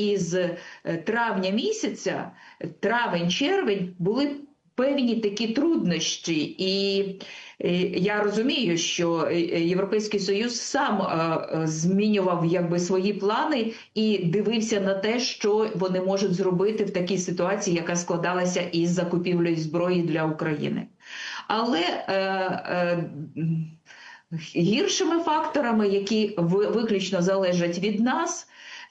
із е, травня місяця, травень-червень, були певні такі труднощі, і е, я розумію, що е, Європейський Союз сам змінював якби свої плани і дивився на те, що вони можуть зробити в такій ситуації, яка складалася із закупівлею зброї для України. Але е, е, гіршими факторами, які виключно залежать від нас,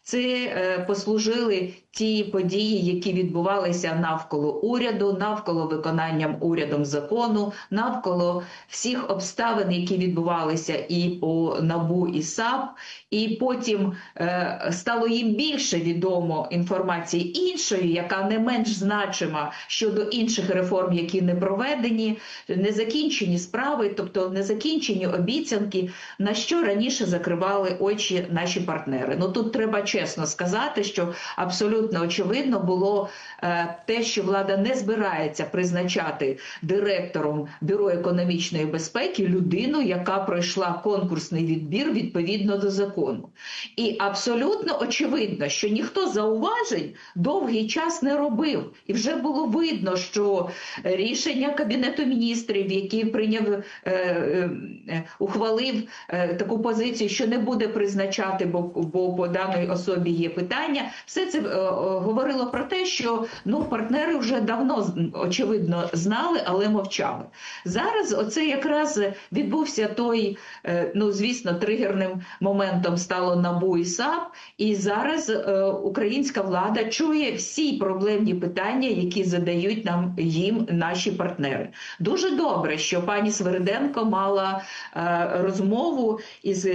це е, послужили ті події, які відбувалися навколо уряду, навколо виконанням урядом закону, навколо всіх обставин, які відбувалися і по набу і САП, і потім е, стало їм більше відомо інформації іншої, яка не менш значима щодо інших реформ, які не проведені, незакінчені справи, тобто незакінчені обіцянки, на що раніше закривали очі наші партнери. Ну тут треба чесно сказати, що абсолютно очевидно було е, те, що влада не збирається призначати директором бюро економічної безпеки людину, яка пройшла конкурсний відбір відповідно до закону. І абсолютно очевидно, що ніхто зауважень довгий час не робив, і вже було видно, що рішення кабінету міністрів, який прийняв е, е, ухвалив таку позицію, що не буде призначати, бо, бо по даній особі є питання. Все це говорило про те, що ну партнери вже давно очевидно знали, але мовчали. Зараз оце якраз відбувся той, е, ну звісно, тригерним моментом стало НАБУ і САП, і зараз е, українська влада чує всі проблемні питання, які задають нам їм наші партнери. Дуже добре, що пані Свериденко мала е, розмову із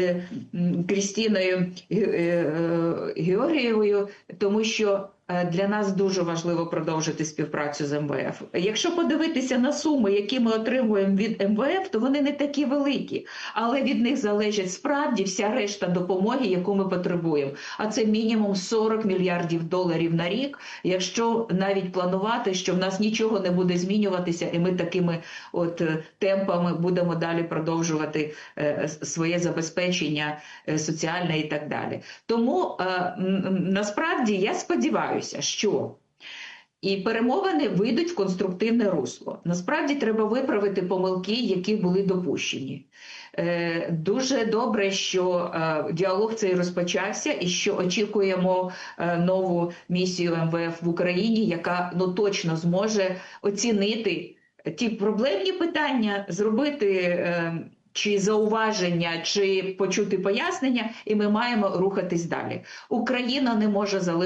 Крістіною Георгієвою, тому що е, для нас дуже важливо продовжити співпрацю з МВФ. Якщо подивитися на суми, які ми отримуємо від МВФ, то вони не такі великі, але від них залежить справді вся решта допомоги, яку ми потребуємо. А це мінімум 40 мільярдів доларів на рік. Якщо навіть планувати, що в нас нічого не буде змінюватися, і ми такими от е, темпами будемо далі продовжувати е, своє забезпечення е, соціальне і так далі. Тому е, насправді я сподіваюся, що і перемовини вийдуть в конструктивне русло. Насправді треба виправити помилки, які були допущені. Е, Дуже добре, що е, діалог цей розпочався, і що очікуємо е, нову місію МВФ в Україні, яка ну точно зможе оцінити ті проблемні питання, зробити. Чи зауваження, чи почути пояснення, і ми маємо рухатись далі. Україна не може залишити.